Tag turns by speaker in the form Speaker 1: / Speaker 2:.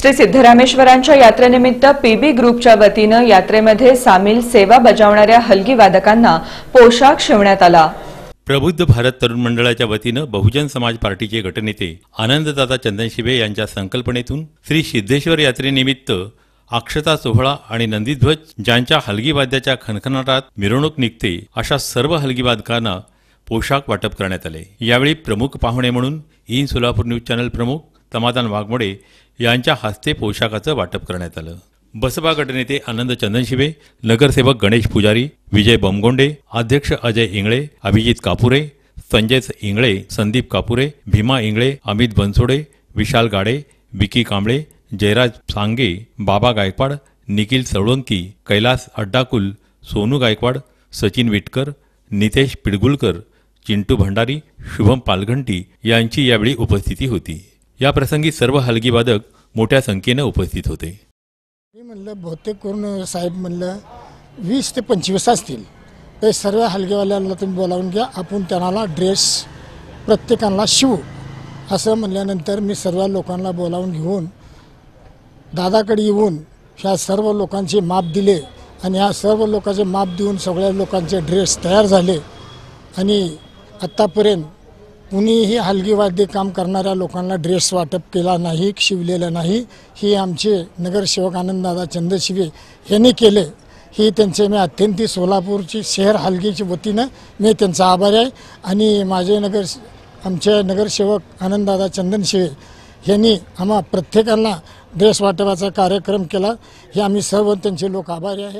Speaker 1: श्री सिद्धरामेश्वरांच्या यात्रेनिमित्त पीबी ग्रुपच्या वतीनं यात्रेमध्ये सामील सेवा बजावणाऱ्या हलगी वादकांना पोशाख शिवण्यात आला.
Speaker 2: प्रबुद्ध भारत तरुण मंडळाच्या वतीनं बहुजन समाज पार्टीचे गटनेते आनंददादा चंदनशिबे यांच्या संकल्पनेतून श्री सिद्धेश्वर यात्रेनिमित्त अक्षता सोहळा आणि नंदीध्वज ज्यांच्या हलगीवाद्याच्या खणखणाटात मिरवणूक निघते अशा सर्व हलगीवादकांना पोशाख वाटप करण्यात आले. यावेळी प्रमुख पाहुणे म्हणून इन सोलापूर न्यूज चॅनल प्रमुख समाधान वाघमोडे यांच्या हस्ते पोशाखाचं वाटप करण्यात आलं. बसपा गटनेते आनंद चंदनशिवे नगरसेवक गणेश पुजारी विजय बमगोंडे अध्यक्ष अजय इंगळे अभिजित कापुरे संजय इंगळे संदीप कापुरे भीमा इंगळे अमित बनसोडे विशाल गाडे विकी कांबळे जयराज सांगे बाबा गायकवाड निखिल सळोंकी कैलास अड्डाकुल सोनू गायकवाड सचिन विटकर नितेश पिडगुलकर चिंटू भंडारी शुभम पालघंटी यांची यावेळी उपस्थिती होती. या प्रसंगी सर्व हलगीवादक मोठ्या संख्येनं उपस्थित होते.
Speaker 3: मी म्हणलं बहुतेक करून साहेब म्हणलं वीस ते पंचवीस असतील. ते सर्व हलगेवाल्याला तुम्ही बोलावून घ्या आपण त्यांना ड्रेस प्रत्येकाला शिवू. असं म्हणल्यानंतर मी सर्व लोकांना बोलावून घेऊन दादाकडे येऊन ह्या सर्व लोकांचे माप दिले आणि ह्या सर्व लोकांचे माप देऊन सगळ्या लोकांचे ड्रेस तयार झाले. आणि आत्तापर्यंत कुणीही हलगी वाद्य काम करणाऱ्या लोकांना ड्रेस वाटप केला नाही शिवलेला नाही. हे आमचे नगरसेवक आनंददादा चंद्रशिवे यांनी केले. हे त्यांचे मी अत्यंत सोलापूरची शहर हलगीच्या वतीनं मी त्यांचा आभारी आहे. आणि माझे नगर आमचे नगरसेवक आनंददादा चंदनशिवे यांनी आम्हा प्रत्येकाला ड्रेस वाटपाचा कार्यक्रम केला. हे आम्ही सर्व त्यांचे लोक आभारी आहे.